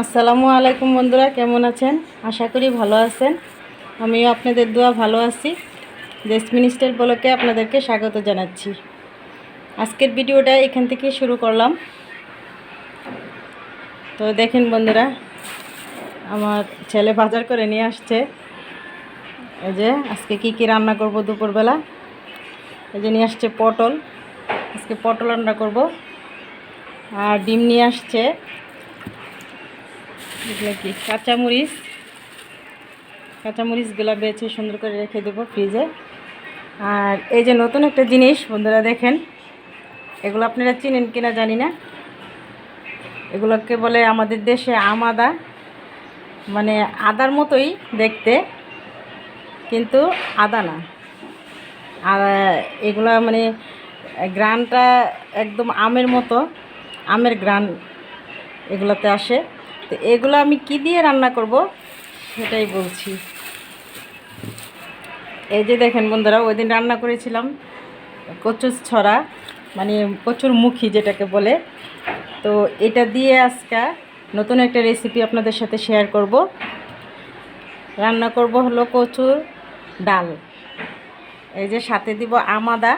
আসসালামু আলাইকুম বন্ধুরা, কেমন আছেন? আশা করি ভালো আছেন। আমিও আপনাদের দোয়া ভালো আছি। দেশ মিনিস্টার বলকে আপনাদেরকে স্বাগত জানাচ্ছি। আজকের ভিডিওটা এখান থেকে শুরু করলাম। তো দেখেন বন্ধুরা, আমার ছেলে বাজার করে নিয়ে আসছে। এই যে, আজকে কি কি রান্না করব দুপুরবেলা? এই যে নিয়ে আসছে পটল। আজকে পটল রান্না করব। আর ডিম নিয়ে আসছে এগুলো কি? কাঁচামরিচ। কাঁচামরিচগুলো বেছে সুন্দর করে রেখে দেবো ফ্রিজে। আর এই যে নতুন একটা জিনিস, বন্ধুরা দেখেন, এগুলো আপনারা চিনেন কিনা জানি না। এগুলোকে বলে আমাদের দেশে আম আদা মানে আদার মতোই দেখতে, কিন্তু আদা না। আর এগুলো মানে গ্রানটা একদম আমের মতো, আমের গ্রান এগুলোতে আসে। তো এগুলো আমি কি দিয়ে রান্না করব? সেটাই বলছি। এই যে দেখেন বন্ধুরা ওই দিন রান্না করেছিলাম কচুর ছড়া মানে কচুর মুখী যেটাকে বলে। তো এটা দিয়ে আজকে নতুন একটা রেসিপি আপনাদের সাথে শেয়ার করব। রান্না করব হলো কচুর ডাল। এই যে সাথে দিব আমাদা।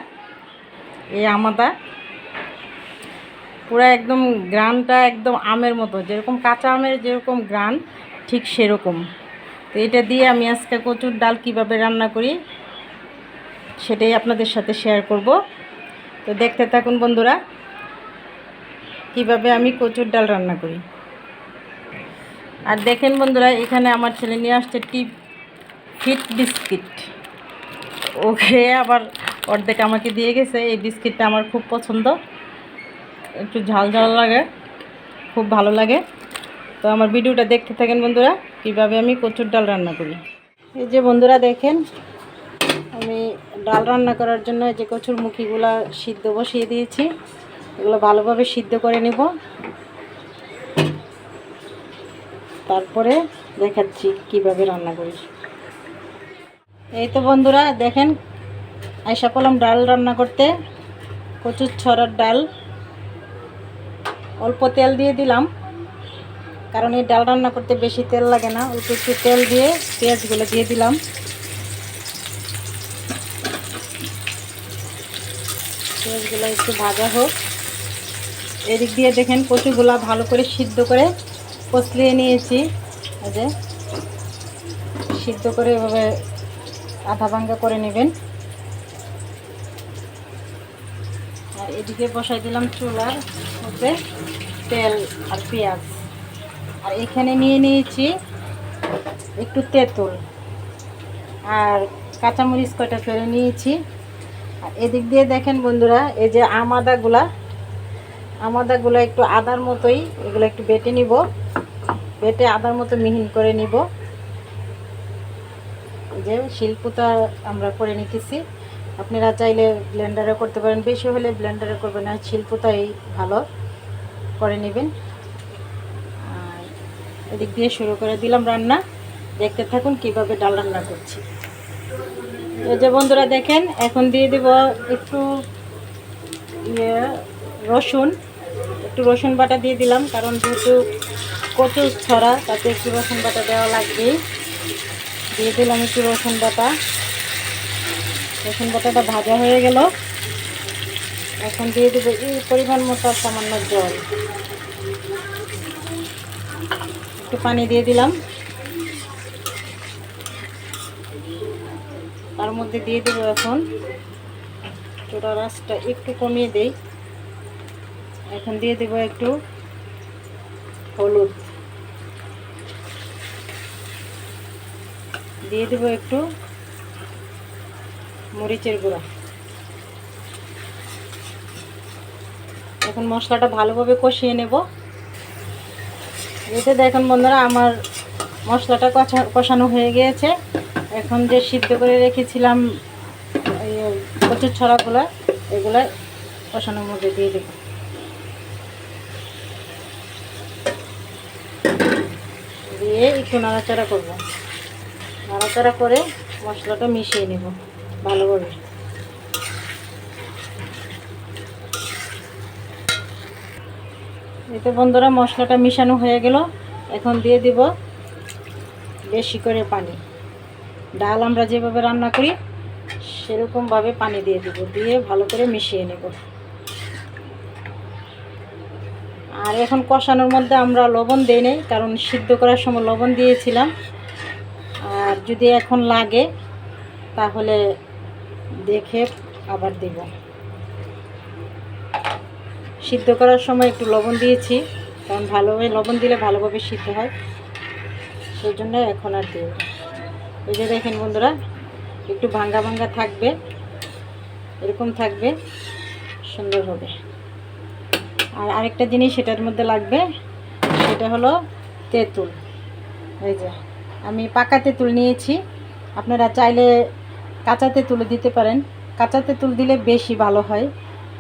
এই আমাদা পুরো একদম গ্রানটা একদম আমের মতো। যেরকম কাঁচা আমের যেরকম গ্রান, ঠিক সেরকম। তো এটা দিয়ে আমি আজকে কচুর ডাল কীভাবে রান্না করি, সেটাই আপনাদের সাথে শেয়ার করব। তো দেখতে থাকুন বন্ধুরা, কীভাবে আমি কচুর ডাল রান্না করি। আর দেখেন বন্ধুরা, এখানে আমার ছেলে নিয়ে আসছে টিপ ফিট বিস্কিট ওকে আবার অর্ধেক আমাকে দিয়ে গেছে, এই বিস্কিটটা আমার খুব পছন্দ। একটু ঝাল ঝাল লাগে, খুব ভালো লাগে। তো আমার ভিডিওটা দেখতে থাকেন বন্ধুরা, কীভাবে আমি কচুর ডাল রান্না করি। এই যে বন্ধুরা দেখেন, আমি ডাল রান্না করার জন্য যে কচুর মুখিগুলা সিদ্ধ বসিয়ে দিয়েছি। এগুলো ভালোভাবে সিদ্ধ করে নিব। তারপরে দেখাচ্ছি কীভাবে রান্না করি। এই তো বন্ধুরা, দেখেন আয়সা কলম ডাল রান্না করতে, কচুর ছড়ার ডাল। অল্প তেল দিয়ে দিলাম। কারণ এই ডাল রান্না করতে বেশি তেল লাগে না, অল্প একটু তেল দিয়ে পেঁয়াজগুলো দিয়ে দিলাম। পেঁয়াজগুলো একটু ভাজা হোক। এদিক দিয়ে দেখেন কচুগুলা ভালো করে সিদ্ধ করে কচলিয়ে নিয়েছি। যে সিদ্ধ করে এভাবে আধা ভাঙ্গা করে নেবেন। আর এদিকে বসাই দিলাম চুলার। মধ্যে তেল আর পেঁয়াজ। আর এখানে নিয়ে নিয়েছি একটু তেঁতুল। আর কাঁচামরিচ কয়টা ফেলে নিয়েছি। আর এদিক দিয়ে দেখেন বন্ধুরা, এই যে আম আদাগুলা আম আদাগুলো একটু আদার মতোই, এগুলো একটু বেটে নিব। বেটে আদার মতো মিহিন করে নিব। যে শিল্পুতা আমরা করে নিতেছি। আপনারা চাইলে ব্লেন্ডারে করতে পারেন, বেশি হলে ব্লেন্ডারে করবেন আর শিল্পতাই ভালো করে নেবেন। আর এদিক দিয়ে শুরু করে দিলাম রান্না। দেখতে থাকুন কীভাবে ডাল রান্না করছি। এই যে বন্ধুরা দেখেন, এখন দিয়ে দিব একটু ইয়ে রসুন। একটু রসুন বাটা দিয়ে দিলাম, কারণ যেহেতু কচু ছড়া তাতে একটু রসুন বাটা দেওয়া লাগবেই। দিয়ে দিলাম একটু রসুন বাটা। রসুন বাটাটা ভাজা হয়ে গেল। এখন দিয়ে দেবো এই পরিমাণ মতো সামান্য জল। একটু পানি দিয়ে দিলাম। তার মধ্যে দিয়ে দেবো এখন চোটা রাসটা একটু কমিয়ে দেই। এখন দিয়ে দেবো একটু হলুদ। দিয়ে দেবো একটু মরিচের গুঁড়া। এখন মশলাটা ভালোভাবে কষিয়ে নেব। এতে দেখুন বন্ধুরা, আমার মশলাটা কষা কষানো হয়ে গিয়েছে। এখন যে সিদ্ধ করে রেখেছিলাম কচুর ছড়াগুলো, এগুলো কষানোর মধ্যে দিয়ে দেব। দিয়ে একটু নাড়াচাড়া করব। নাড়াচাড়া করে মশলাটা মিশিয়ে নেব। ভালোভাবে এতে বন্ধুরা, মশলাটা মিশানো হয়ে গেল। এখন দিয়ে দিব বেশি করে পানি। ডাল আমরা যেভাবে রান্না করি, সেরকমভাবে পানি দিয়ে দিব, দিয়ে ভালো করে মিশিয়ে নেব। আর এখন কষানোর মধ্যে আমরা লবণ দিই নেই, কারণ সিদ্ধ করার সময় লবণ দিয়েছিলাম। আর যদি এখন লাগে, তাহলে দেখে আবার দেব। সিদ্ধ করার সময় একটু লবণ দিয়েছি, কারণ ভালোভাবে লবণ দিলে ভালোভাবে সিদ্ধ হয়। সেই জন্য এখন আর না। এই যে দেখেন বন্ধুরা, একটু ভাঙ্গা ভাঙ্গা থাকবে, এরকম থাকবে, সুন্দর হবে। আর আরেকটা জিনিস সেটার মধ্যে লাগবে, সেটা হলো তেঁতুল। এই যে, আমি পাকা তেঁতুল নিয়েছি, আপনারা চাইলে কাঁচা তেঁতুল দিতে পারেন। কাঁচা তেঁতুল দিলে বেশি ভালো হয়,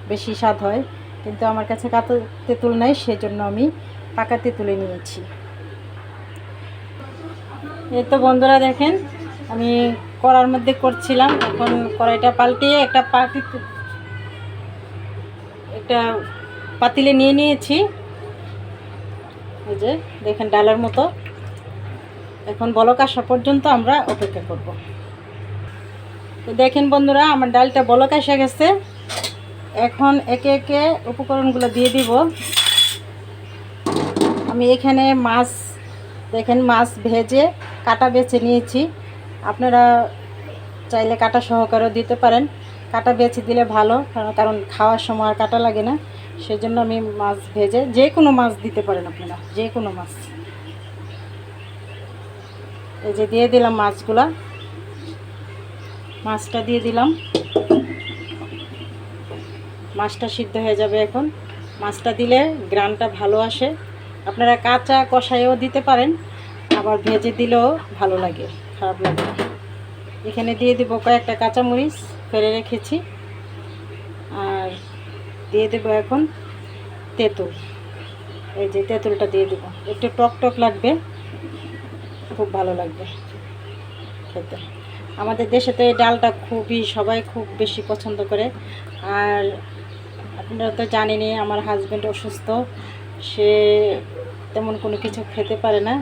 বেশি স্বাদ হয়। কিন্তু আমার কাছে কাঁচা তেঁতুল নাই, সেজন্য আমি পাকা তেঁতুলে নিয়েছি। এই তো বন্ধুরা দেখেন, আমি কড়ার মধ্যে করছিলাম। এখন কড়াইটা পাল্টিয়ে একটা পাতি একটা পাতিলে নিয়ে নিয়েছি। এই যে, দেখেন ডালের মতো। এখন বলক আসা পর্যন্ত আমরা অপেক্ষা করব। তো দেখেন বন্ধুরা, আমার ডালটা বলক এসে গেছে। এখন একে একে উপকরণগুলো দিয়ে দিব। আমি এখানে মাছ, দেখেন মাছ ভেজে কাটা বেছে নিয়েছি। আপনারা চাইলে কাটা সহকারেও দিতে পারেন। কাটা বেছে দিলে ভালো, কারণ- খাওয়ার সময় আর কাটা লাগে না। সেই জন্য আমি মাছ ভেজে যে কোনো মাছ দিতে পারেন আপনারা, যে কোনো মাছ। এই যে দিয়ে দিলাম মাছগুলা। মাছটা দিয়ে দিলাম। মাছটা সিদ্ধ হয়ে যাবে এখন। মাছটা দিলে গ্রানটা ভালো আসে। আপনারা কাঁচা কষাইও দিতে পারেন, আবার ভেজে দিলেও ভালো লাগে, খারাপ লাগে এখানে দিয়ে দেবো কয়েকটা কাঁচামরিচ, ফেলে রেখেছি। আর দিয়ে দেবো এখন তেঁতুল। এই যে তেঁতুলটা দিয়ে দেবো। একটু টক টক লাগবে, খুব ভালো লাগবে খেতে। আমাদের দেশে তো এই ডালটা খুবই, সবাই খুব বেশি পছন্দ করে। আর আপনারা তো জানেনই, আমার হাজব্যান্ড অসুস্থ। সে তেমন কোনো কিছু খেতে পারে না,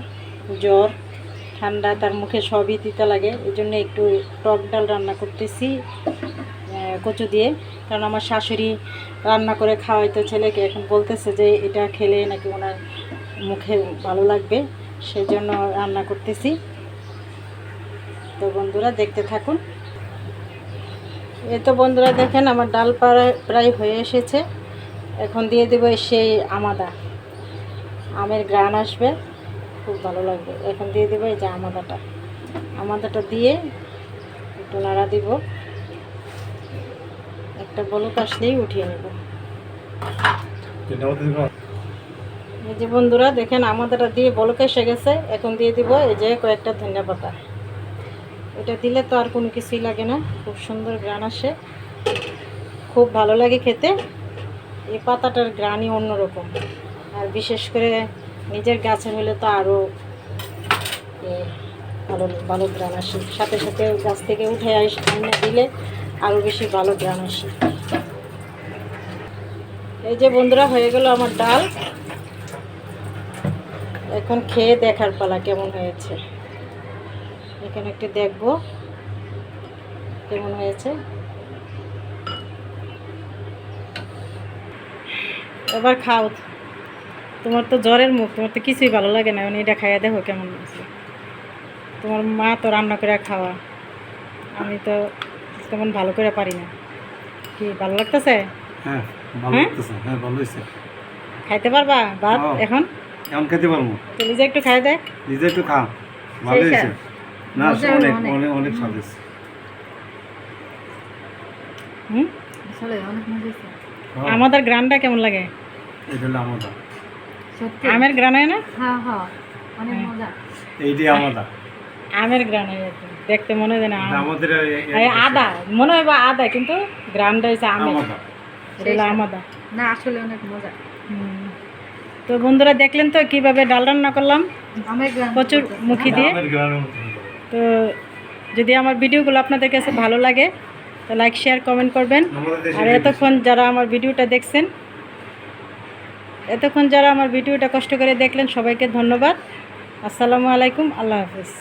জ্বর, ঠান্ডা, তার মুখে সবই দিতে লাগে। এই জন্য একটু টক ডাল রান্না করতেছি কচু দিয়ে। কারণ আমার শাশুড়ি রান্না করে খাওয়াইতো ছেলেকে, এখন বলতেছে যে এটা খেলে নাকি ওনার মুখে ভালো লাগবে। সেই জন্য রান্না করতেছি। তো বন্ধুরা দেখতে থাকুন। এই তো বন্ধুরা দেখেন আমার ডাল প্রায় প্রায় হয়ে এসেছে। এখন দিয়ে দেবো সেই আমাদা। আমের গ্রান আসবে খুব ভালো লাগবে। এখন দিয়ে দেবো এই যে আমাদাটা। আমাদাটা দিয়ে একটু নাড়া দিব। একটা বলক আসলেই উঠিয়ে নেব। এই যে বন্ধুরা দেখেন আমাদাটা দিয়ে বলক এসে গেছে। এখন দিয়ে দিব এই যে কয়েকটা ধনিয়া পাতা। এটা দিলে তো আর কোনো কিছুই লাগে না। খুব সুন্দর গ্রান আসে। খুব ভালো লাগে খেতে। এই পাতাটার গ্রানই অন্যরকম। আর বিশেষ করে নিজের গাছের হলে তো আরও ভালো ভালো গ্রান আসে। সাথে সাথে গাছ থেকে উঠে আইনা দিলে আরও বেশি ভালো গ্রান আসে। এই যে বন্ধুরা, হয়ে গেল আমার ডাল। এখন খেয়ে দেখার পালা কেমন হয়েছে। এখানে একটু দেখব কেমন হয়েছে। এবার খাও। তোমার তো জ্বরের মুখ তোমার তো কিছুই ভালো লাগে না। এটা খাইয়া দেখো কেমন আছে তোমার মা তো রান্না করে খাওয়া। আমি তো তেমন ভালো করে পারি না। কি ভালো লাগতেছে? হ্যাঁ ভালো হ্যাঁ? হ্যাঁ হয়েছে। খাইতে পারবা? ভাত হ্যাঁ। এখন? এমন খেতে পারব। নিজে একটু খাই দেখ। নিজে একটু খা। ভালো হয়েছে। না অনেক অনেক। অনেক স্বাদ হুম? হয়েছে। হ্যাঁ, আমাদের গ্রানটা কেমন লাগে? এটা হলো আমাদা আমের গ্রান হয় না? হ্যাঁ হ্যাঁ। অনেক হ্যাঁ। মজা। আমাদা আমের গ্রান হয় দেখতে মনে হয় না আমাদের আদা। মনে হয় বা আদা কিন্তু গ্রামটা হচ্ছে আমের। আমাদা এটা আমাদা না আসলে অনেক মজা। তো বন্ধুরা দেখলেন তো কীভাবে ডাল রান্না করলাম? প্রচুর মুখি দিয়ে। তো যদি আমার ভিডিওগুলো আপনাদের কাছে ভালো লাগে তো লাইক শেয়ার কমেন্ট করবেন। আর এতক্ষণ যারা আমার ভিডিওটা দেখছেন এতক্ষণ যারা আমার ভিডিওটা কষ্ট করে দেখলেন সবাইকে ধন্যবাদ। আসসালামু আলাইকুম আল্লাহ হাফিজ।